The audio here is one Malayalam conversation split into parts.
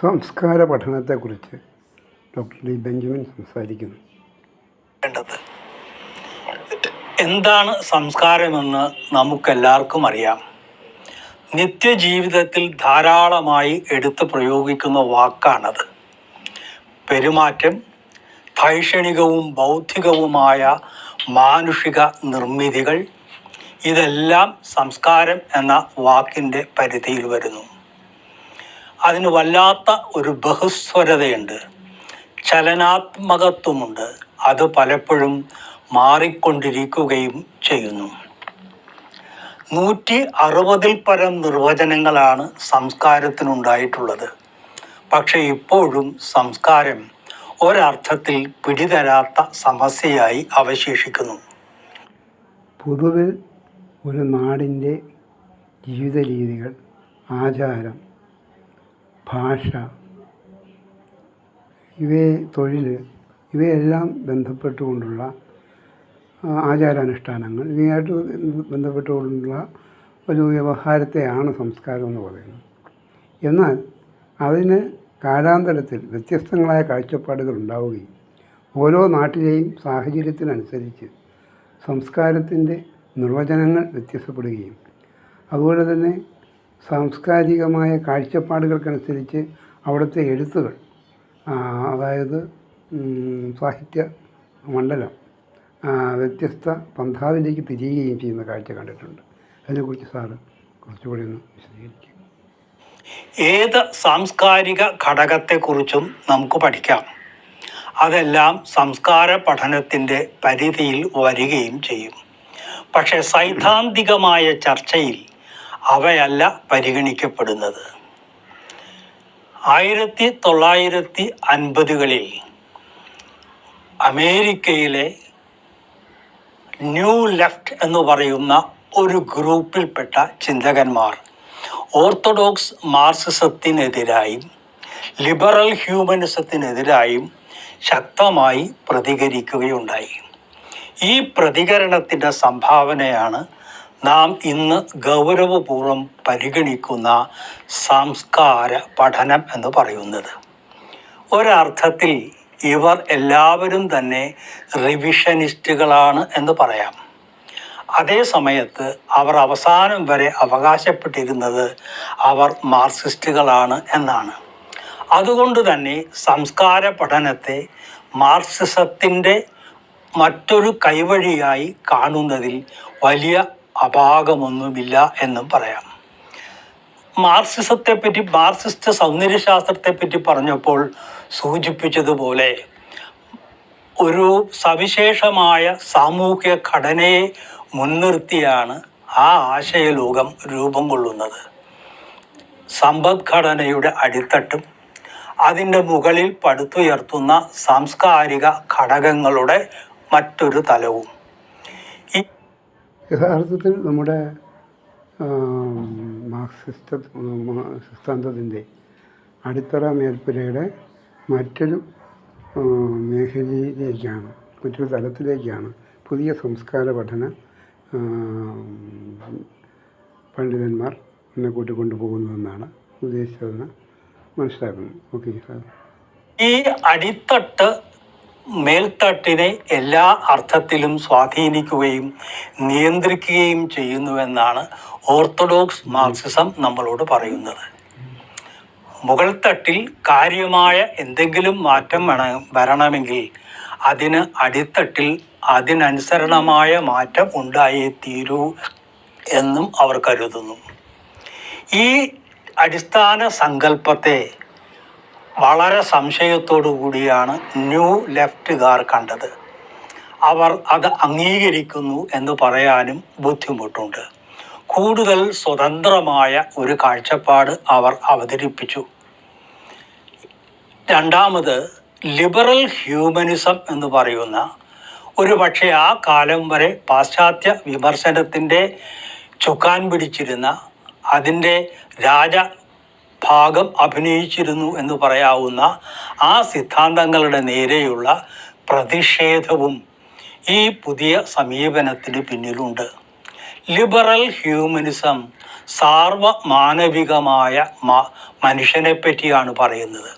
സംസ്കാര പഠനത്തെക്കുറിച്ച് ഡോക്ടർ ഡി ബെഞ്ചമിൻ സംസാരിക്കുന്നു. വേണ്ടത്. എന്താണ് സംസ്കാരമെന്ന് നമുക്കെല്ലാവർക്കും അറിയാം. നിത്യജീവിതത്തിൽ ധാരാളമായി എടുത്ത് പ്രയോഗിക്കുന്ന വാക്കാണത്. പെരുമാറ്റം ഭൈഷണികവും ബൗദ്ധികവുമായ മാനുഷിക നിർമ്മിതികൾ ഇതെല്ലാം സംസ്കാരം എന്ന വാക്കിന്റെ പരിധിയിൽ വരുന്നു. അതിന് വല്ലാത്ത ഒരു ബഹുസ്വരതയുണ്ട്. ചലനാത്മകത്വമുണ്ട്. അത് പലപ്പോഴും മാറിക്കൊണ്ടിരിക്കുകയും ചെയ്യുന്നു. നൂറ്റി അറുപതിൽ പരം നിർവചനങ്ങളാണ് സംസ്കാരത്തിനുണ്ടായിട്ടുള്ളത്. പക്ഷേ ഇപ്പോഴും സംസ്കാരം ഒരർത്ഥത്തിൽ പിടിതരാത്ത സമസ്യയായി അവശേഷിക്കുന്നു. പൊതുവിൽ ഒരു നാടിന്റെ ജീവിത രീതികൾ ആചാരം ഭാഷ ഇവയെ തൊഴിൽ ഇവയെല്ലാം ബന്ധപ്പെട്ടുകൊണ്ടുള്ള ആചാരാനുഷ്ഠാനങ്ങൾ ഇവയായിട്ട് ബന്ധപ്പെട്ടുകൊണ്ടുള്ള ഒരു വ്യവഹാരത്തെയാണ് സംസ്കാരം എന്ന് പറയുന്നത്. എന്നാൽ അതിന് കാലാന്തരത്തിൽ വ്യത്യസ്തങ്ങളായ കാഴ്ചപ്പാടുകൾ ഉണ്ടാവുകയും ഓരോ നാട്ടിലെയും സാഹചര്യത്തിനനുസരിച്ച് സംസ്കാരത്തിന്റെ നിർവചനങ്ങൾ വ്യത്യസ്തപ്പെടുകയും അതുപോലെ തന്നെ സാംസ്കാരികമായ കാഴ്ചപ്പാടുകൾക്കനുസരിച്ച് അവിടുത്തെ എഴുത്തുകൾ അതായത് സാഹിത്യ മണ്ഡലം വ്യത്യസ്ത പന്ഥാവിലേക്ക് തിരിയുകയും ചെയ്യുന്ന കാഴ്ച കണ്ടിട്ടുണ്ട്. അതിനെക്കുറിച്ച് സാറ് കുറച്ചുകൂടി ഒന്ന് വിശദീകരിക്കും. ഏത് സാംസ്കാരിക ഘടകത്തെക്കുറിച്ചും നമുക്ക് പഠിക്കാം. അതെല്ലാം സംസ്കാര പഠനത്തിന്റെ പരിധിയിൽ വരികയും ചെയ്യും. പക്ഷേ സൈദ്ധാന്തികമായ ചർച്ചയിൽ അവയല്ല പരിഗണിക്കപ്പെടുന്നത്. ആയിരത്തി തൊള്ളായിരത്തി അൻപതുകളിൽ അമേരിക്കയിലെ ന്യൂ ലെഫ്റ്റ് എന്ന് പറയുന്ന ഒരു ഗ്രൂപ്പിൽപ്പെട്ട ചിന്തകന്മാർ ഓർത്തഡോക്സ് മാർക്സിസത്തിനെതിരായും ലിബറൽ ഹ്യൂമനിസത്തിനെതിരായും ശക്തമായി പ്രതികരിക്കുകയുണ്ടായി. ഈ പ്രതികരണത്തിന്റെ സംഭാവനയാണ് നാം ഇന്ന് ഗൗരവപൂർവം പരിഗണിക്കുന്ന സംസ്കാര പഠനം എന്ന് പറയുന്നത്. ഒരർത്ഥത്തിൽ ഇവർ എല്ലാവരും തന്നെ റിവിഷനിസ്റ്റുകളാണ് എന്ന് പറയാം. അതേ സമയത്ത് അവർ അവസാനം വരെ അവകാശപ്പെട്ടിരുന്നത് അവർ മാർക്സിസ്റ്റുകളാണ് എന്നാണ്. അതുകൊണ്ട് തന്നെ സംസ്കാര പഠനത്തെ മാർക്സിസത്തിന്റെ മറ്റൊരു കൈവഴിയായി കാണുന്നതിൽ വലിയ അപാകമൊന്നുമില്ല എന്നും പറയാം. മാർസിസത്തെപ്പറ്റി മാർസിസ്റ്റ് മാർക്സിസ്റ്റ് സൗന്ദര്യശാസ്ത്രത്തെ പറ്റി പറഞ്ഞപ്പോൾ സൂചിപ്പിച്ചതുപോലെ ഒരു സവിശേഷമായ സാമൂഹ്യ ഘടനയെ മുൻനിർത്തിയാണ് ആ ആശയലോകം രൂപം കൊള്ളുന്നത്. സമ്പദ്ഘടനയുടെ അടിത്തട്ടും അതിന്റെ മുകളിൽ പടുത്തുയർത്തുന്ന സാംസ്കാരിക ഘടകങ്ങളുടെ മറ്റൊരു തലവും. യഥാർത്ഥത്തിൽ നമ്മുടെ മാർക്സിസ്റ്റ് സിദ്ധാന്തത്തിന്റെ അടിത്തറ മേൽപ്പുരയുടെ മറ്റൊരു മേഖലയിലേക്കാണ് മറ്റൊരു തലത്തിലേക്കാണ് പുതിയ സംസ്കാര പഠന പണ്ഡിതന്മാർ എന്നെ കൂട്ടിക്കൊണ്ടു പോകുന്നതെന്നാണ് ഉദ്ദേശിച്ചതെന്ന് മനസ്സിലാക്കുന്നു. ഓക്കെ സാർ ഈ അടിത്തട്ട് മേൽത്തട്ടിനെ എല്ലാ അർത്ഥത്തിലും സ്വാധീനിക്കുകയും നിയന്ത്രിക്കുകയും ചെയ്യുന്നുവെന്നാണ് ഓർത്തഡോക്സ് മാർക്സിസം നമ്മളോട് പറയുന്നത്. മുകൾ തട്ടിൽ കാര്യമായ എന്തെങ്കിലും മാറ്റം വേണ വരണമെങ്കിൽ അതിന് അടിത്തട്ടിൽ അതിനനുസരണമായ മാറ്റം ഉണ്ടായേ തീരൂ എന്നും അവർ കരുതുന്നു. ഈ അടിസ്ഥാന സങ്കല്പത്തെ വളരെ സംശയത്തോടു കൂടിയാണ് ന്യൂ ലെഫ്റ്റുകാർ കണ്ടത്. അവർ അത് അംഗീകരിക്കുന്നു എന്ന് പറയാനും ബുദ്ധിമുട്ടുണ്ട്. കൂടുതൽ സ്വതന്ത്രമായ ഒരു കാഴ്ചപ്പാട് അവർ അവതരിപ്പിച്ചു. രണ്ടാമത് ലിബറൽ ഹ്യൂമനിസം എന്ന് പറയുന്ന ഒരു പക്ഷേ ആ കാലം വരെ പാശ്ചാത്യ വിമർശനത്തിന്റെ ചുക്കാൻ പിടിച്ചിരുന്ന അതിന്റെ രാജ ഭാഗം അഭിനയിച്ചിരുന്നു എന്ന് പറയാവുന്ന ആ സിദ്ധാന്തങ്ങളുടെ നേരെയുള്ള പ്രതിഷേധവും ഈ പുതിയ സമീപനത്തിന് പിന്നിലുണ്ട്. ലിബറൽ ഹ്യൂമനിസം സാർവ മാനവികമായ മനുഷ്യനെ പറ്റിയാണ് പറയുന്നത്.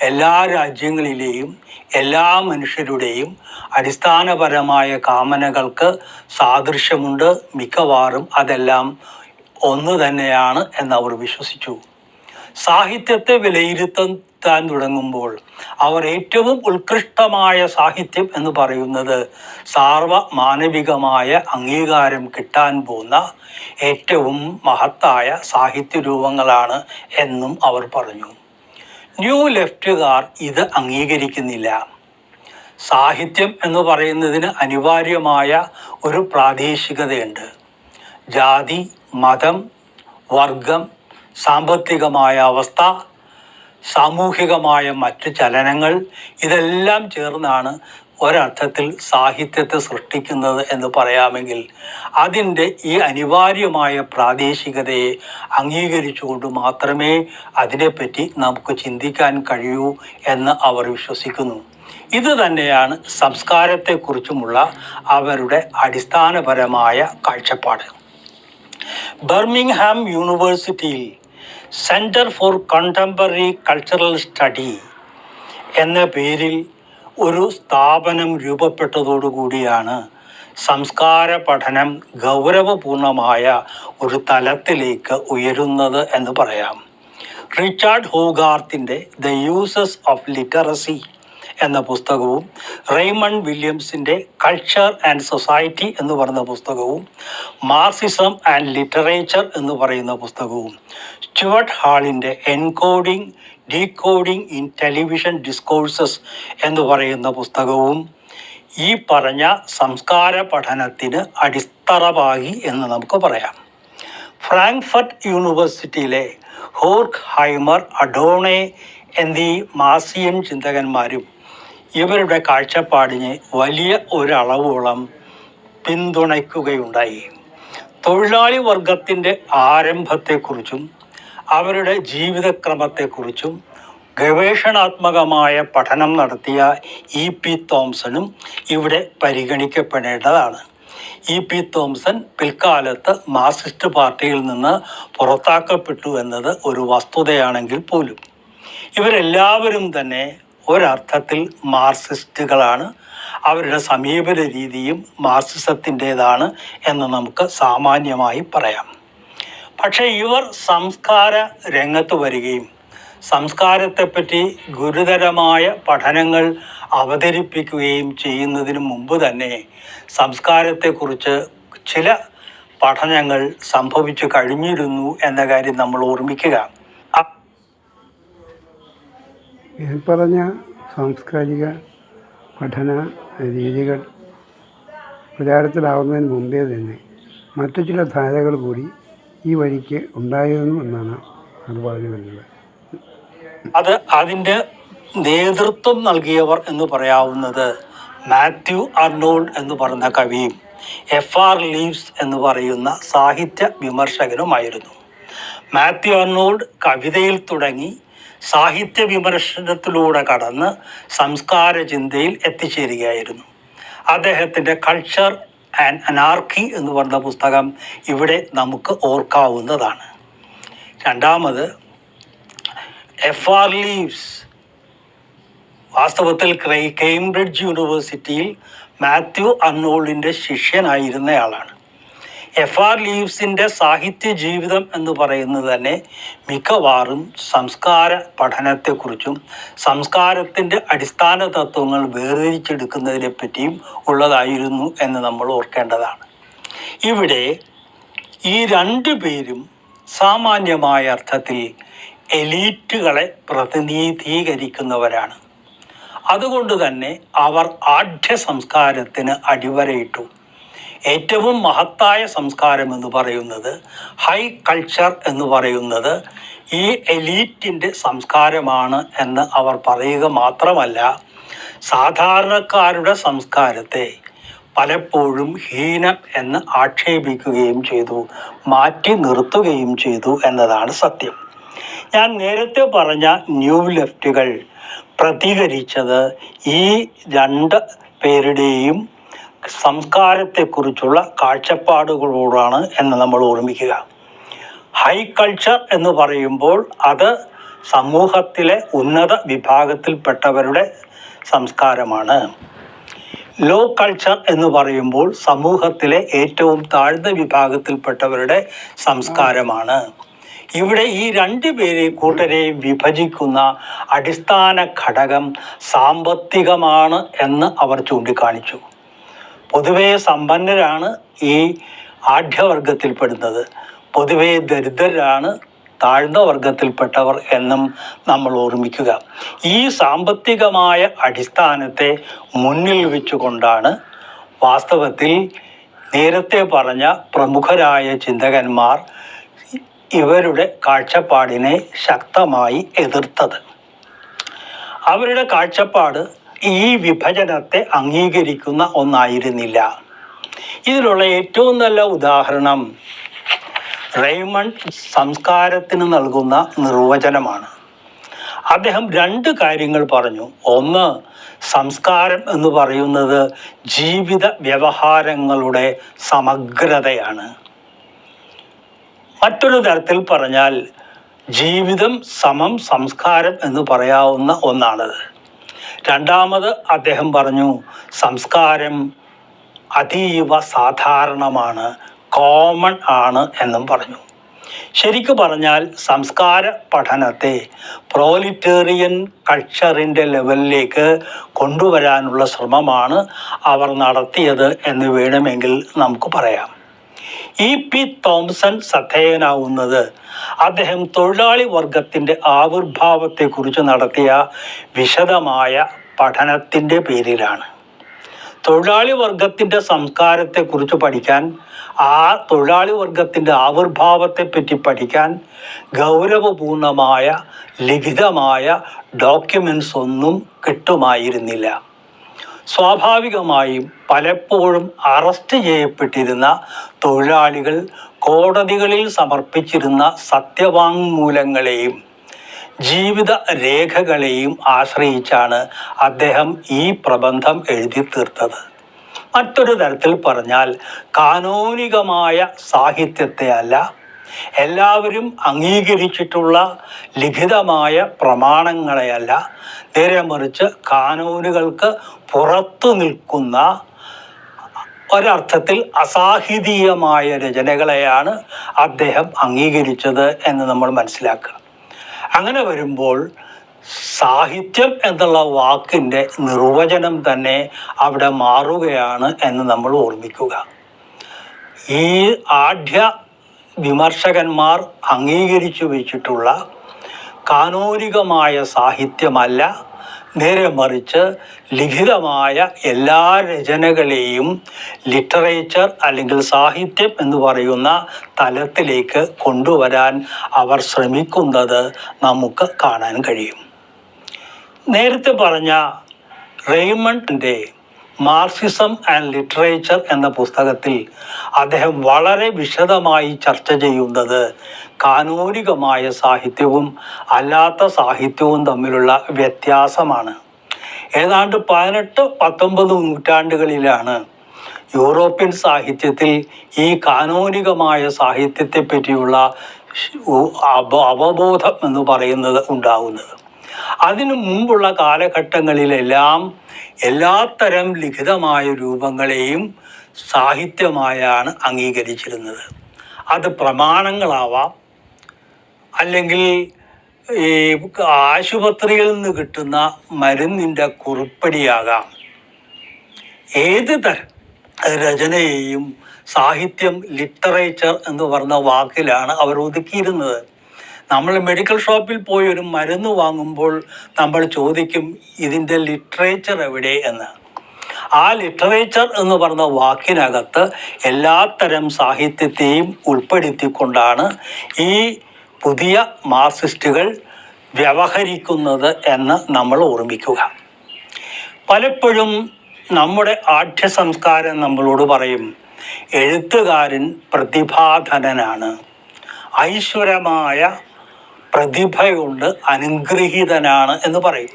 എല്ലാ രാജ്യങ്ങളിലെയും എല്ലാ മനുഷ്യരുടെയും അടിസ്ഥാനപരമായ കാമനകൾക്ക് സാദൃശ്യമുണ്ട്. മിക്കവാറും അതെല്ലാം ഒന്ന് തന്നെയാണ് എന്നവർ വിശ്വസിച്ചു. സാഹിത്യത്തെ വിലയിരുത്താൻ തുടങ്ങുമ്പോൾ അവർ ഏറ്റവും ഉത്കൃഷ്ടമായ സാഹിത്യം എന്ന് പറയുന്നത് സാർവ മാനവികമായ അംഗീകാരം കിട്ടാൻ പോകുന്ന ഏറ്റവും മഹത്തായ സാഹിത്യ രൂപങ്ങളാണ് എന്നും അവർ പറഞ്ഞു. ന്യൂ ലെഫ്റ്റുകാർ ഇത് അംഗീകരിക്കുന്നില്ല. സാഹിത്യം എന്ന് പറയുന്നതിന് അനിവാര്യമായ ഒരു പ്രാദേശികതയുണ്ട്. ജാതി മതം വർഗം സാമ്പത്തികമായ അവസ്ഥ സാമൂഹികമായ മറ്റ് ചലനങ്ങൾ ഇതെല്ലാം ചേർന്നാണ് ഒരർത്ഥത്തിൽ സാഹിത്യത്തെ സൃഷ്ടിക്കുന്നത് എന്ന് പറയാമെങ്കിൽ അതിന്റെ ഈ അനിവാര്യമായ പ്രാദേശികതയെ അംഗീകരിച്ചുകൊണ്ട് മാത്രമേ അതിനെപ്പറ്റി നമുക്ക് ചിന്തിക്കാൻ കഴിയൂ എന്ന് അവർ വിശ്വസിക്കുന്നു. ഇത് തന്നെയാണ് സംസ്കാരത്തെക്കുറിച്ചുമുള്ള അവരുടെ അടിസ്ഥാനപരമായ കാഴ്ചപ്പാട്. ബർമിംഗ്ഹാം യൂണിവേഴ്സിറ്റിയിൽ centre for contemporary cultural study എന്ന പേരിൽ ഒരു സ്ഥാപനം രൂപപ്പെട്ടതോടുകൂടിയാണ് സംസ്കാര പഠനം ഗൗരവപൂർണമായ ഒരു തലത്തിലേക്ക് ഉയരുന്നത് എന്ന് പറയാം. റിച്ചാർഡ് ഹോഗാർത്തിന്റെ ദ യൂസസ് ഓഫ് ലിറ്ററസി എന്ന പുസ്തകവും റെയ്മണ്ട് വില്യംസിന്റെ കൾച്ചർ ആൻഡ് സൊസൈറ്റി എന്ന് പറയുന്ന പുസ്തകവും മാർസിസം ആൻഡ് ലിറ്ററേച്ചർ എന്ന് പറയുന്ന പുസ്തകവും Stuart ഹാളിന്റെ encoding decoding in television discourses എന്ന് പറയുന്ന പുസ്തകവും ഈ പറഞ്ഞ സംസ്കാര പഠനത്തിന് അടിത്തറവായി എന്ന് നമുക്ക് പറയാം. ഫ്രാങ്ക്ഫർട്ട് യൂണിവേഴ്സിറ്റിയിലെ ഹോർക്ക് ഹൈമർ അഡോണെ എന്നീ മാസിയൻ ചിന്തകന്മാരും ഇവരുടെ കാഴ്ചപ്പാടിനെ വലിയ ഒരളവോളം പിന്തുണയ്ക്കുകയുണ്ടായി. തൊഴിലാളി വർഗത്തിന്റെ ആരംഭത്തെക്കുറിച്ചും അവരുടെ ജീവിതക്രമത്തെക്കുറിച്ചും ഗവേഷണാത്മകമായ പഠനം നടത്തിയ ഇ പി തോംസണും ഇവിടെ പരിഗണിക്കപ്പെടേണ്ടതാണ്. ഇ പി തോംസൺ പിൽക്കാലത്ത് മാർക്സിസ്റ്റ് പാർട്ടിയിൽ നിന്ന് പുറത്താക്കപ്പെട്ടു എന്നത് ഒരു വസ്തുതയാണെങ്കിൽ പോലും. ഇവരെല്ലാവരും തന്നെ ഒരർത്ഥത്തിൽ മാർസിസ്റ്റുകളാണ്. അവരുടെ സമീപന രീതിയും മാർസിസത്തിന്റേതാണ് എന്ന് നമുക്ക് സാമാന്യമായി പറയാം. പക്ഷേ ഇവർ സംസ്കാര രംഗത്ത് വരികയും സംസ്കാരത്തെപ്പറ്റി ഗുരുതരമായ പഠനങ്ങൾ അവതരിപ്പിക്കുകയും ചെയ്യുന്നതിന് മുമ്പ് തന്നെ സംസ്കാരത്തെക്കുറിച്ച് ചില പഠനങ്ങൾ സംഭവിച്ചു കഴിഞ്ഞിരുന്നു എന്ന കാര്യം നമ്മൾ ഓർമ്മിക്കുക. ഈ പറഞ്ഞ സാംസ്കാരിക പഠന രീതികൾ പ്രചാരത്തിലാവുന്നതിന് മുമ്പേ തന്നെ മറ്റു ചില ധാരകൾ കൂടി ഈ വഴിക്ക് ഉണ്ടായിരുന്നു എന്നാണ് അത് പറഞ്ഞു വരുന്നത്. അത് അതിന്റെ നേതൃത്വം നൽകിയവർ എന്ന് പറയാവുന്നത് മാത്യു അർണോൾഡ് എന്ന് പറയുന്ന കവിയും എഫ് ആർ ലീവ്സ് എന്ന് പറയുന്ന സാഹിത്യ വിമർശകനുമായിരുന്നു. മാത്യു അർണോൾഡ് കവിതയിൽ തുടങ്ങി സാഹിത്യ വിമർശനത്തിലൂടെ കടന്ന് സംസ്കാര ചിന്തയിൽ എത്തിച്ചേരുകയായിരുന്നു. അദ്ദേഹത്തിന്റെ കൾച്ചർ ആൻഡ് അനാർക്കി എന്ന് പറഞ്ഞ പുസ്തകം ഇവിടെ നമുക്ക് ഓർക്കാവുന്നതാണ്. രണ്ടാമത് എഫ് ആർ ലീവ്സ് വാസ്തവത്തിൽ കേംബ്രിഡ്ജ് യൂണിവേഴ്സിറ്റിയിൽ മാത്യു അർണോൾഡിന്റെ ശിഷ്യനായിരുന്നയാളാണ്. എഫ് ആർ ലീവ്സിന്റെ സാഹിത്യ ജീവിതം എന്ന് പറയുന്നത് തന്നെ മിക്കവാറും സംസ്കാര പഠനത്തെക്കുറിച്ചും സംസ്കാരത്തിന്റെ അടിസ്ഥാന തത്വങ്ങൾ വേർതിരിച്ചെടുക്കുന്നതിനെ പറ്റിയും ഉള്ളതായിരുന്നു എന്ന് നമ്മൾ ഓർക്കേണ്ടതാണ്. ഇവിടെ ഈ രണ്ട് പേരും സാമാന്യമായ അർത്ഥത്തിൽ എലീറ്റുകളെ പ്രതിനിധീകരിക്കുന്നവരാണ്. അതുകൊണ്ട് തന്നെ അവർ ആഢ്യ സംസ്കാരത്തിന് അടിവരയിട്ടു. ഏറ്റവും മഹത്തായ സംസ്കാരം എന്ന് പറയുന്നത് ഹൈ കൾച്ചർ എന്ന് പറയുന്നത് ഈ എലീറ്റിന്റെ സംസ്കാരമാണ് എന്ന് അവർ പറയുക മാത്രമല്ല സാധാരണക്കാരുടെ സംസ്കാരത്തെ പലപ്പോഴും ഹീനം എന്ന് ആക്ഷേപിക്കുകയും ചെയ്തു മാറ്റി നിർത്തുകയും ചെയ്തു എന്നതാണ് സത്യം. ഞാൻ നേരത്തെ പറഞ്ഞ ന്യൂ ലെഫ്റ്റുകൾ പ്രതികരിച്ചത് ഈ രണ്ട് പേരുടെയും സംസ്കാരത്തെക്കുറിച്ചുള്ള കാഴ്ചപ്പാടുകളോടാണ് എന്ന് നമ്മൾ ഓർമ്മിക്കുക. ഹൈ കൾച്ചർ എന്ന് പറയുമ്പോൾ അത് സമൂഹത്തിലെ ഉന്നത വിഭാഗത്തിൽപ്പെട്ടവരുടെ സംസ്കാരമാണ്. ലോ കൾച്ചർ എന്ന് പറയുമ്പോൾ സമൂഹത്തിലെ ഏറ്റവും താഴ്ന്ന വിഭാഗത്തിൽപ്പെട്ടവരുടെ സംസ്കാരമാണ്. ഇവിടെ ഈ രണ്ട് പേരെ കൂട്ടരെയും വിഭജിക്കുന്ന അടിസ്ഥാന ഘടകം സാമ്പത്തികമാണ് എന്ന് അവർ ചൂണ്ടിക്കാണിച്ചു. പൊതുവേ സമ്പന്നരാണ് ഈ ആഢ്യവർഗത്തിൽപ്പെടുന്നത് പൊതുവേ ദരിദ്രരാണ് താഴ്ന്ന വർഗത്തിൽപ്പെട്ടവർ എന്നും നമ്മൾ ഓർമ്മിക്കുക. ഈ സാമ്പത്തികമായ അടിസ്ഥാനത്തെ മുന്നിൽ വെച്ചുകൊണ്ടാണ് വാസ്തവത്തിൽ നേരത്തെ പറഞ്ഞ പ്രമുഖരായ ചിന്തകന്മാർ ഇവരുടെ കാഴ്ചപ്പാടിനെ ശക്തമായി എതിർത്തത്. അവരുടെ കാഴ്ചപ്പാട് ഈ വിഭജനത്തെ അംഗീകരിക്കുന്ന ഒന്നായിരുന്നില്ല. ഇതിലുള്ള ഏറ്റവും നല്ല ഉദാഹരണം റെയ്മണ്ട് സംസ്കാരത്തിന് നൽകുന്ന നിർവചനമാണ്. അദ്ദേഹം രണ്ട് കാര്യങ്ങൾ പറഞ്ഞു. ഒന്ന് സംസ്കാരം എന്ന് പറയുന്നത് ജീവിത വ്യവഹാരങ്ങളുടെ സമഗ്രതയാണ്. മറ്റൊരു തരത്തിൽ പറഞ്ഞാൽ ജീവിതം സമം സംസ്കാരം എന്ന് പറയാവുന്ന ഒന്നാണത്. രണ്ടാമത് അദ്ദേഹം പറഞ്ഞു സംസ്കാരം അതീവ സാധാരണമാണ് കോമൺ ആണ് എന്നും പറഞ്ഞു. ശരിക്കു പറഞ്ഞാൽ സംസ്കാര പഠനത്തെ പ്രോലിറ്റേറിയൻ കൾച്ചറിന്റെ ലെവലിലേക്ക് കൊണ്ടുവരാനുള്ള ശ്രമമാണ് അവർ നടത്തിയത് എന്ന് വേണമെങ്കിൽ നമുക്ക് പറയാം. ഇ പി തോംസൺ ശ്രദ്ധേയനാവുന്നത് അദ്ദേഹം തൊഴിലാളി വർഗത്തിന്റെ ആവിർഭാവത്തെക്കുറിച്ച് നടത്തിയ വിശദമായ പഠനത്തിന്റെ പേരിലാണ്. തൊഴിലാളി വർഗത്തിന്റെ സംസ്കാരത്തെക്കുറിച്ച് പഠിക്കാൻ ആ തൊഴിലാളി വർഗത്തിന്റെ ആവിർഭാവത്തെപ്പറ്റി പഠിക്കാൻ ഗൗരവപൂർണമായ ലിഖിതമായ ഡോക്യുമെൻസ് ഒന്നും കിട്ടുമായിരുന്നില്ല. സ്വാഭാവികമായും പലപ്പോഴും അറസ്റ്റ് ചെയ്യപ്പെട്ടിരുന്ന തൊഴിലാളികൾ കോടതികളിൽ സമർപ്പിച്ചിരുന്ന സത്യവാങ്മൂലങ്ങളെയും ജീവിത രേഖകളെയും ആശ്രയിച്ചാണ് അദ്ദേഹം ഈ പ്രബന്ധം എഴുതി തീർത്തത്. മറ്റൊരു തരത്തിൽ പറഞ്ഞാൽ കാനോനികമായ സാഹിത്യത്തെ അല്ല എല്ലാവരും അംഗീകരിച്ചിട്ടുള്ള ലിഖിതമായ പ്രമാണങ്ങളെയല്ല. നേരെ മറിച്ച് കാനൂനുകൾക്ക് പുറത്തു നിൽക്കുന്ന ഒരർത്ഥത്തിൽ അസാഹിതീയമായ രചനകളെയാണ് അദ്ദേഹം അംഗീകരിച്ചത് എന്ന് നമ്മൾ മനസ്സിലാക്കുക. അങ്ങനെ വരുമ്പോൾ സാഹിത്യം എന്നുള്ള വാക്കിന്റെ നിർവചനം തന്നെ അവിടെ മാറുകയാണ് എന്ന് നമ്മൾ ഓർമ്മിക്കുക. ഈ ആഢ്യ വിമർശകന്മാർ അംഗീകരിച്ചു വെച്ചിട്ടുള്ള കാനോനികമായ സാഹിത്യമല്ല നേരെ മറിച്ച് ലിഖിതമായ എല്ലാ രചനകളെയും ലിറ്ററേച്ചർ അല്ലെങ്കിൽ സാഹിത്യം എന്ന് പറയുന്ന തലത്തിലേക്ക് കൊണ്ടുവരാൻ അവർ ശ്രമിക്കുന്നത് നമുക്ക് കാണാൻ കഴിയും. നേരത്തെ പറഞ്ഞ റെയ്മണ്ടിന്റെ മാർക്സിസം ആൻഡ് ലിറ്ററേച്ചർ എന്ന പുസ്തകത്തിൽ അദ്ദേഹം വളരെ വിശദമായി ചർച്ച ചെയ്യുന്നത് കാനൂനികമായ സാഹിത്യവും അല്ലാത്ത സാഹിത്യവും തമ്മിലുള്ള വ്യത്യാസമാണ്. ഏതാണ്ട് പതിനെട്ട് പത്തൊമ്പത് നൂറ്റാണ്ടുകളിലാണ് യൂറോപ്യൻ സാഹിത്യത്തിൽ ഈ കാനോനികമായ സാഹിത്യത്തെ പറ്റിയുള്ള അവ- അവബോധം എന്ന് പറയുന്നത് ഉണ്ടാകുന്നത് അതിനു മുമ്പുള്ള കാലഘട്ടങ്ങളിലെല്ലാം എല്ലാത്തരം ലിഖിതമായ രൂപങ്ങളെയും സാഹിത്യമായാണ് അംഗീകരിച്ചിരുന്നത്. അത് പ്രമാണങ്ങളാവാം. അല്ലെങ്കിൽ ഈ ആശുപത്രിയിൽ നിന്ന് കിട്ടുന്ന മരുന്നിന്റെ കുറിപ്പടിയാകാം. ഏത് തരം രചനയെയും സാഹിത്യം ലിറ്ററേച്ചർ എന്ന് പറഞ്ഞ വാക്കിലാണ് അവർ ഒതുക്കിയിരുന്നത്. നമ്മൾ മെഡിക്കൽ ഷോപ്പിൽ പോയി ഒരു മരുന്ന് വാങ്ങുമ്പോൾ നമ്മൾ ചോദിക്കും ഇതിന്റെ ലിറ്ററേച്ചർ എവിടെ എന്ന്? ആ ലിറ്ററേച്ചർ എന്ന് പറഞ്ഞ വാക്കിനകത്ത് എല്ലാത്തരം സാഹിത്യത്തെയും ഉൾപ്പെടുത്തിക്കൊണ്ടാണ് ഈ പുതിയ മാർസിസ്റ്റുകൾ വ്യവഹരിക്കുന്നത് എന്ന് നമ്മൾ ഓർമ്മിക്കുക. പലപ്പോഴും നമ്മുടെ ആഠ്യ സംസ്കാരം നമ്മളോട് പറയും എഴുത്തുകാരൻ പ്രതിഭാധനനാണ്. ഐശ്വരമായ പ്രതിഭ കൊണ്ട് അനുഗ്രഹീതനാണ് എന്ന് പറയും.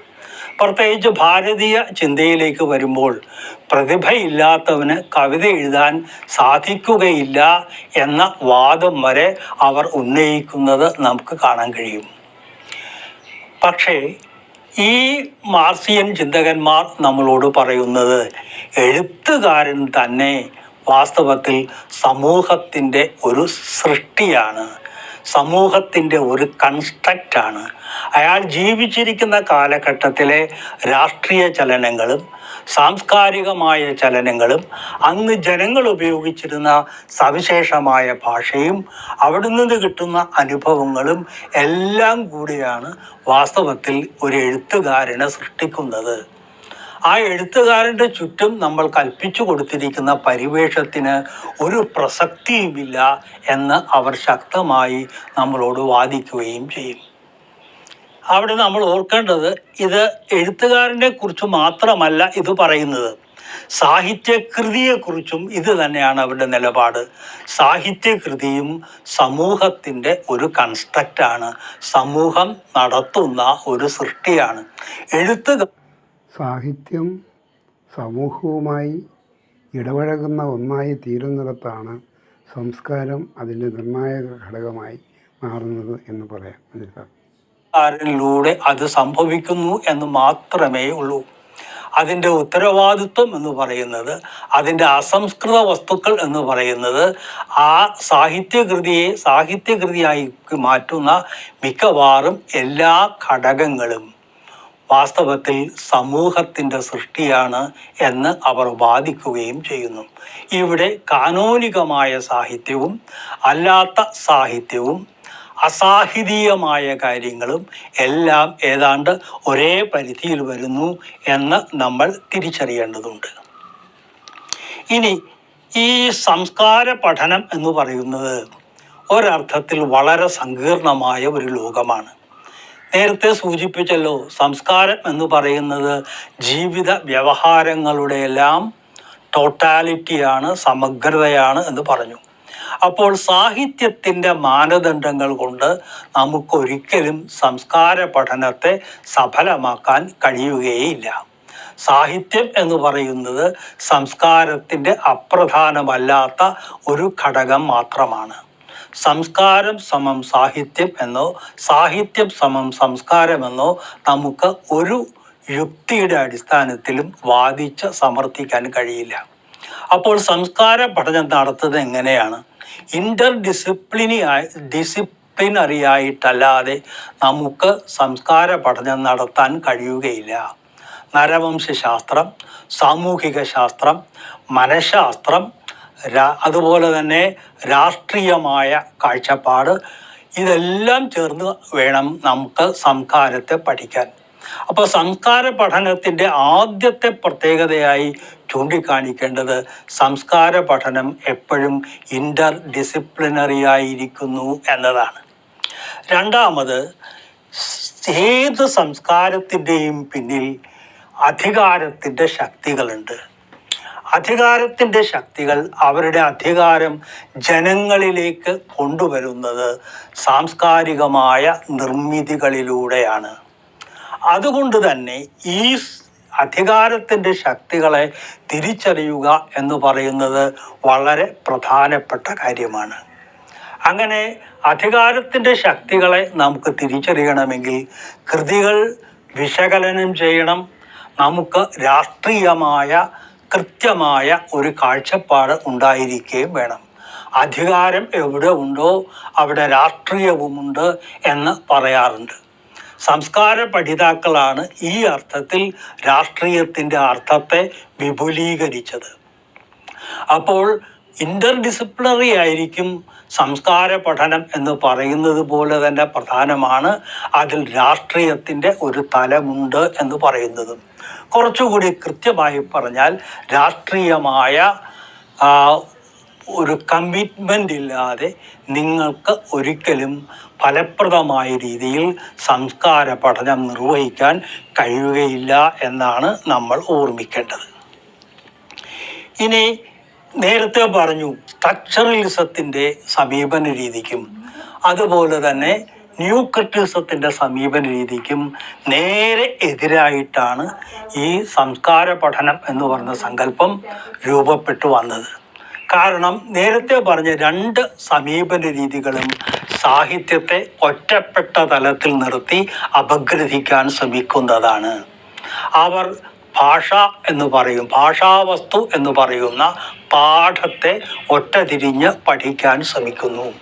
പ്രത്യേകിച്ച് ഭാരതീയ ചിന്തയിലേക്ക് വരുമ്പോൾ പ്രതിഭയില്ലാത്തവന് കവിത എഴുതാൻ സാധിക്കുകയില്ല എന്ന വാദം വരെ അവർ ഉന്നയിക്കുന്നത് നമുക്ക് കാണാൻ കഴിയും. പക്ഷേ ഈ മാർസിയൻ ചിന്തകന്മാർ നമ്മളോട് പറയുന്നത് എഴുത്തുകാരൻ തന്നെ വാസ്തവത്തിൽ സമൂഹത്തിന്റെ ഒരു സൃഷ്ടിയാണ്. സമൂഹത്തിന്റെ ഒരു കൺസ്ട്രക്റ്റാണ് അയാൾ ജീവിച്ചിരിക്കുന്ന കാലഘട്ടത്തിലെ രാഷ്ട്രീയ ചലനങ്ങളും സാംസ്കാരികമായ ചലനങ്ങളും അന്ന് ജനങ്ങൾ ഉപയോഗിച്ചിരുന്ന സവിശേഷമായ ഭാഷയും അവിടെ നിന്ന് കിട്ടുന്ന അനുഭവങ്ങളും എല്ലാം കൂടിയാണ് വാസ്തവത്തിൽ ഒരു എഴുത്തുകാരനെ സൃഷ്ടിക്കുന്നത്. ആ എഴുത്തുകാരന്റെ ചുറ്റും നമ്മൾ കൽപ്പിച്ചു കൊടുത്തിരിക്കുന്ന പരിവേഷത്തിന് ഒരു പ്രസക്തിയുമില്ല എന്ന് അവർ ശക്തമായി നമ്മളോട് വാദിക്കുകയും ചെയ്യും. അവിടെ നമ്മൾ ഓർക്കേണ്ടത് ഇത് എഴുത്തുകാരനെ കുറിച്ച് മാത്രമല്ല ഇത് പറയുന്നത്. സാഹിത്യകൃതിയെക്കുറിച്ചും ഇത് തന്നെയാണ് അവരുടെ നിലപാട്. സാഹിത്യകൃതിയും സമൂഹത്തിന്റെ ഒരു കൺസ്ട്രക്റ്റാണ് സമൂഹം നടത്തുന്ന ഒരു സൃഷ്ടിയാണ്. എഴുത്തുക സാഹിത്യം സമൂഹവുമായി ഇടപഴകുന്ന ഒന്നായി തീരുന്നിടത്താണ് സംസ്കാരം അതിന്റെ നിർണായക ഘടകമായി മാറുന്നത് എന്ന് പറയാം. മനസ്സിലാക്കാം ിലൂടെ അത് സംഭവിക്കുന്നു എന്ന് മാത്രമേ ഉള്ളൂ. അതിന്റെ ഉത്തരവാദിത്വം എന്ന് പറയുന്നത് അതിന്റെ അസംസ്കൃത വസ്തുക്കൾ എന്ന് പറയുന്നത് ആ സാഹിത്യകൃതിയെ സാഹിത്യകൃതിയായി മാറ്റുന്ന മിക്കവാറും എല്ലാ ഘടകങ്ങളും. വാസ്തവത്തിൽ സമൂഹത്തിന്റെ സൃഷ്ടിയാണ് എന്ന് അവർ വാദിക്കുകയും ചെയ്യുന്നു. ഇവിടെ കാനോനികമായ സാഹിത്യവും അല്ലാത്ത സാഹിത്യവും അസാഹിതീയമായ കാര്യങ്ങളും എല്ലാം ഏതാണ്ട് ഒരേ പരിധിയിൽ വരുന്നു എന്ന് നമ്മൾ തിരിച്ചറിയേണ്ടതുണ്ട്. ഇനി ഈ സംസ്കാര പഠനം എന്ന് പറയുന്നത് ഒരർത്ഥത്തിൽ വളരെ സങ്കീർണമായ ഒരു ലോകമാണ്. നേരത്തെ സൂചിപ്പിച്ചല്ലോ സംസ്കാരം എന്ന് പറയുന്നത് ജീവിത വ്യവഹാരങ്ങളുടെ എല്ലാം ടോട്ടാലിറ്റിയാണ് സമഗ്രതയാണ് എന്ന് പറഞ്ഞു. അപ്പോൾ സാഹിത്യത്തിന്റെ മാനദണ്ഡങ്ങൾ കൊണ്ട് നമുക്കൊരിക്കലും സംസ്കാര പഠനത്തെ സഫലമാക്കാൻ കഴിയുകയില്ല. സാഹിത്യം എന്ന് പറയുന്നത് സംസ്കാരത്തിന്റെ അപ്രധാനമല്ലാത്ത ഒരു ഘടകം മാത്രമാണ്. സംസ്കാരം സമം സാഹിത്യം എന്നോ സാഹിത്യം സമം സംസ്കാരമെന്നോ നമുക്ക് ഒരു യുക്തിയുടെ അടിസ്ഥാനത്തിലും വാദിച്ച് സമർത്ഥിക്കാൻ കഴിയില്ല. അപ്പോൾ സംസ്കാര പഠനം നടത്തുന്നത് എങ്ങനെയാണ്? ഇന്റർ ഡിസിപ്ലിനി ഡിസിപ്ലിനറി ആയിട്ടല്ലാതെ നമുക്ക് സംസ്കാര പഠനം നടത്താൻ കഴിയുകയില്ല. നരവംശാസ്ത്രം സാമൂഹിക ശാസ്ത്രം മനഃശാസ്ത്രം അതുപോലെ തന്നെ രാഷ്ട്രീയമായ കാഴ്ചപ്പാട് ഇതെല്ലാം ചേർന്ന് വേണം നമുക്ക് സംസ്കാരത്തെ പഠിക്കാൻ. അപ്പോൾ സംസ്കാര പഠനത്തിന്റെ ആദ്യത്തെ പ്രത്യേകതയായി ചൂണ്ടിക്കാണിക്കേണ്ടത് സംസ്കാര പഠനം എപ്പോഴും ഇന്റർ ഡിസിപ്ലിനറി ആയിരിക്കുന്നു എന്നതാണ്. രണ്ടാമത് ഏത് സംസ്കാരത്തിന്റെയും പിന്നിൽ അധികാരത്തിന്റെ ശക്തികളുണ്ട്. അധികാരത്തിന്റെ ശക്തികൾ അവരുടെ അധികാരം ജനങ്ങളിലേക്ക് കൊണ്ടുവരുന്നത് സാംസ്കാരികമായ നിർമ്മിതികളിലൂടെയാണ്. അതുകൊണ്ട് തന്നെ ഈ അധികാരത്തിന്റെ ശക്തികളെ തിരിച്ചറിയുക എന്ന് പറയുന്നത് വളരെ പ്രധാനപ്പെട്ട കാര്യമാണ്. അങ്ങനെ അധികാരത്തിന്റെ ശക്തികളെ നമുക്ക് തിരിച്ചറിയണമെങ്കിൽ കൃതികൾ വിശകലനം ചെയ്യണം. നമുക്ക് രാഷ്ട്രീയമായ കൃത്യമായ ഒരു കാഴ്ചപ്പാട് ഉണ്ടായിരിക്കുകയും വേണം. അധികാരം എവിടെ ഉണ്ടോ അവിടെ രാഷ്ട്രീയവുമുണ്ട് എന്ന് പറയാറുണ്ട്. സംസ്കാര പഠിതാക്കളാണ് ഈ അർത്ഥത്തിൽ രാഷ്ട്രീയത്തിന്റെ അർത്ഥത്തെ വിപുലീകരിച്ചത്. അപ്പോൾ ഇന്റർ ഡിസിപ്ലിനറി ആയിരിക്കും സംസ്കാര പഠനം എന്ന് പറയുന്നത് പോലെ തന്നെ പ്രധാനമാണ്. അതിൽ രാഷ്ട്രീയത്തിന്റെ ഒരു തലമുണ്ട് എന്ന് പറയുന്നതും. കുറച്ചുകൂടി കൃത്യമായി പറഞ്ഞാൽ രാഷ്ട്രീയമായ ഒരു കമ്മിറ്റ്മെന്റ് ഇല്ലാതെ നിങ്ങൾക്ക് ഒരിക്കലും ഫലപ്രദമായ രീതിയിൽ സംസ്കാര പഠനം നിർവഹിക്കാൻ കഴിയുകയില്ല എന്നാണ് നമ്മൾ ഓർമ്മിക്കേണ്ടത്. ഇനി നേരത്തെ പറഞ്ഞു സ്ട്രക്ചറലിസത്തിന്റെ സമീപന രീതിക്കും അതുപോലെ തന്നെ ന്യൂ ക്രിറ്റിസത്തിന്റെ സമീപന രീതിക്കും നേരെ എതിരായിട്ടാണ് ഈ സംസ്കാര പഠനം എന്ന് പറയുന്ന സങ്കല്പം രൂപപ്പെട്ടു വന്നത്. കാരണം നേരത്തെ പറഞ്ഞ രണ്ട് സമീപന രീതികളും സാഹിത്യത്തെ ഒറ്റപ്പെട്ട തലത്തിൽ നിർത്തി അപഗ്രഥിക്കാൻ ശ്രമിക്കുന്നതാണ്. അവർ ഭാഷ എന്ന് പറയും ഭാഷാവസ്തു എന്ന് പറയുന്ന പാഠത്തെ ഒറ്റതിരിഞ്ഞ് പഠിക്കാൻ ശ്രമിക്കുന്നു.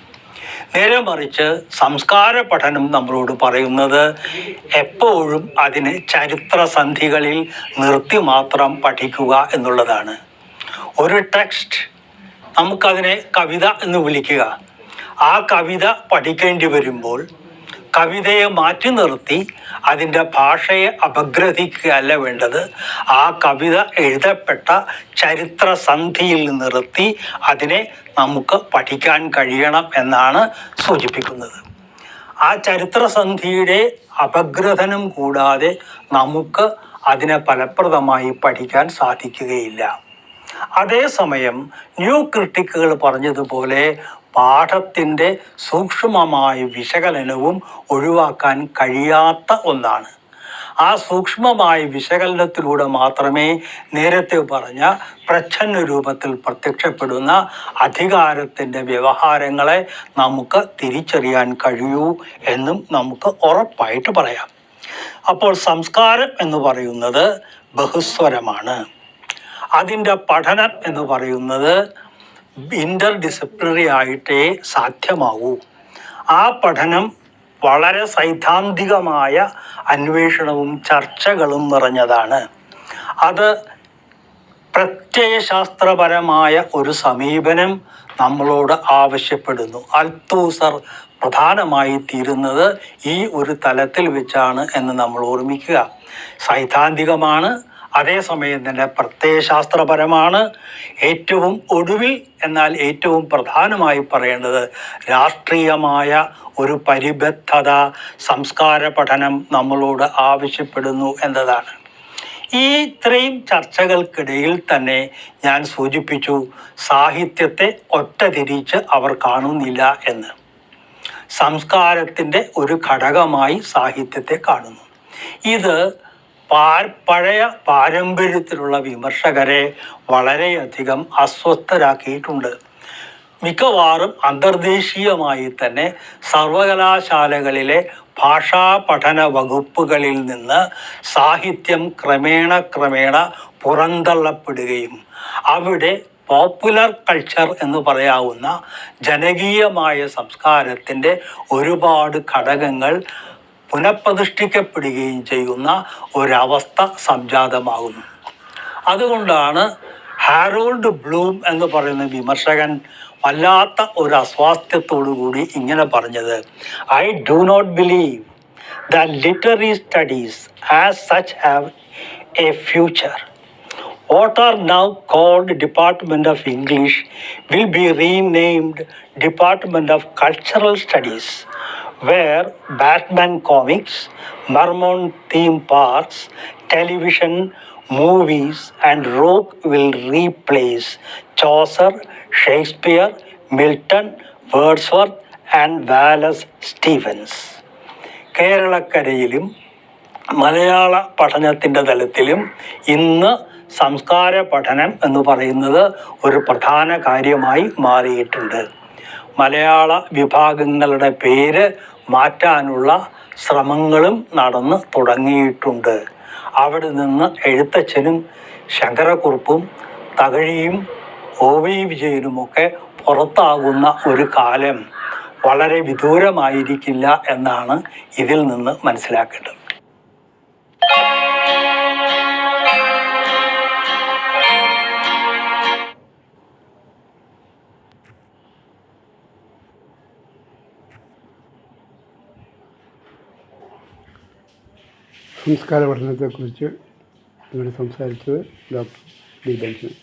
നേരെ മറിച്ച് സംസ്കാര പഠനം നമ്മളോട് പറയുന്നത് എപ്പോഴും അതിനെ ചരിത്രസന്ധികളിൽ നിർത്തി മാത്രം പഠിക്കുക എന്നുള്ളതാണ്. ഒരു ടെക്സ്റ്റ് നമുക്കതിനെ കവിത എന്ന് വിളിക്കുക. ആ കവിത പഠിക്കേണ്ടി വരുമ്പോൾ കവിതയെ മാറ്റി നിർത്തി അതിന്റെ ഭാഷയെ അപഗ്രഥിക്കുകയല്ല വേണ്ടത്. ആ കവിത എഴുതപ്പെട്ട ചരിത്ര ചരിത്രസന്ധിയിൽ നിർത്തി അതിനെ നമുക്ക് പഠിക്കാൻ കഴിയണം എന്നാണ് സൂചിപ്പിക്കുന്നത്. ആ ചരിത്രസന്ധിയുടെ അപഗ്രഥനം കൂടാതെ നമുക്ക് അതിനെ ഫലപ്രദമായി പഠിക്കാൻ സാധിക്കുകയില്ല. അതേസമയം ന്യൂ ക്രിട്ടിക്കുകൾ പറഞ്ഞതുപോലെ പാഠത്തിന്റെ സൂക്ഷ്മമായ വിശകലനവും ഒഴിവാക്കാൻ കഴിയാത്ത ഒന്നാണ്. ആ സൂക്ഷ്മമായ വിശകലനത്തിലൂടെ മാത്രമേ നേരത്തെ പറഞ്ഞ പ്രച്ഛന്ന രൂപത്തിൽ പ്രത്യക്ഷപ്പെടുന്ന അധികാരത്തിന്റെ വ്യവഹാരങ്ങളെ നമുക്ക് തിരിച്ചറിയാൻ കഴിയൂ എന്നും നമുക്ക് ഉറപ്പായിട്ട് പറയാം. അപ്പോൾ സംസ്കാരം എന്ന് പറയുന്നത് ബഹുസ്വരമാണ്. അതിന്റെ പഠനം എന്ന് പറയുന്നത് ഇന്റർ ഡിസിപ്ലിനറി ആയിട്ടേ സാധ്യമാവൂ ആ പഠനം വളരെ സൈദ്ധാന്തികമായ അന്വേഷണവും ചർച്ചകളും നിറഞ്ഞതാണ്. അത് പ്രത്യയശാസ്ത്രപരമായ ഒരു സമീപനം നമ്മളോട് ആവശ്യപ്പെടുന്നു. അൽത്തൂസർ പ്രധാനമായി തീരുന്നത് ഈ ഒരു തലത്തിൽ വെച്ചാണ് എന്ന് നമ്മൾ ഓർമ്മിക്കുക. സൈദ്ധാന്തികമാണ് അതേസമയം തന്നെ പ്രത്യയശാസ്ത്രപരമാണ് ഏറ്റവും ഒടുവിൽ എന്നാൽ ഏറ്റവും പ്രധാനമായി പറയേണ്ടത് രാഷ്ട്രീയമായ ഒരു പരിബദ്ധത സംസ്കാര പഠനം നമ്മളോട് ആവശ്യപ്പെടുന്നു എന്നതാണ്. ഈ ഇത്രയും ചർച്ചകൾക്കിടയിൽ തന്നെ ഞാൻ സൂചിപ്പിച്ചു സാഹിത്യത്തെ ഒറ്റ തിരിച്ച് അവർ കാണുന്നില്ല എന്ന്. സംസ്കാരത്തിന്റെ ഒരു ഘടകമായി സാഹിത്യത്തെ കാണുന്നു. ഇത് പഴയ പാരമ്പര്യത്തിലുള്ള വിമർശകരെ വളരെയധികം അസ്വസ്ഥരാക്കിയിട്ടുണ്ട്. മിക്കവാറും അന്തർദേശീയമായി തന്നെ സർവകലാശാലകളിലെ ഭാഷാ പഠന വകുപ്പുകളിൽ നിന്ന് സാഹിത്യം ക്രമേണ ക്രമേണ പുറന്തള്ളപ്പെടുകയും അവിടെ പോപ്പുലർ കൾച്ചർ എന്ന് പറയാവുന്ന ജനകീയമായ സംസ്കാരത്തിന്റെ ഒരുപാട് ഘടകങ്ങൾ പുനഃപ്രതിഷ്ഠിക്കപ്പെടുകയും ചെയ്യുന്ന ഒരവസ്ഥ സംജാതമാകുന്നു. അതുകൊണ്ടാണ് ഹാരോൾഡ് ബ്ലൂം എന്ന് പറയുന്ന വിമർശകൻ വല്ലാത്ത ഒരു അസ്വാസ്ഥ്യത്തോടു കൂടി ഇങ്ങനെ പറഞ്ഞത് I do not believe the literary studies as such have a future. What are now called department of English will be renamed department of cultural Studies, where Batman comics, Mormon theme parks, television, movies, and rock will replace Chaucer, Shakespeare, Milton, Wordsworth, and Wallace Stevens. കേരളക്കരയിലും മലയാള പഠനത്തിന്റെ തലത്തിലും ഇന്ന് സംസ്കാര പഠനം എന്ന് പറയുന്നത് ഒരു പ്രധാന കാര്യമായി മാറിയിട്ടുണ്ട് മലയാള വിഭാഗങ്ങളുടെ പേര് മാറ്റാനുള്ള ശ്രമങ്ങളും നടന്ന് തുടങ്ങിയിട്ടുണ്ട്. അവിടെ നിന്ന് എഴുത്തച്ഛനും ശങ്കരക്കുറുപ്പും തകഴിയും ഒ വി വിജയനുമൊക്കെ പുറത്താകുന്ന ഒരു കാലം വളരെ വിദൂരമായിരിക്കില്ല എന്നാണ് ഇതിൽ നിന്ന് മനസ്സിലാക്കേണ്ടത്. സംസ്കാര പഠനത്തെക്കുറിച്ച് ഇവിടെ സംസാരിച്ചത് ഡോക്ടർ ഡി ബെൻസൺ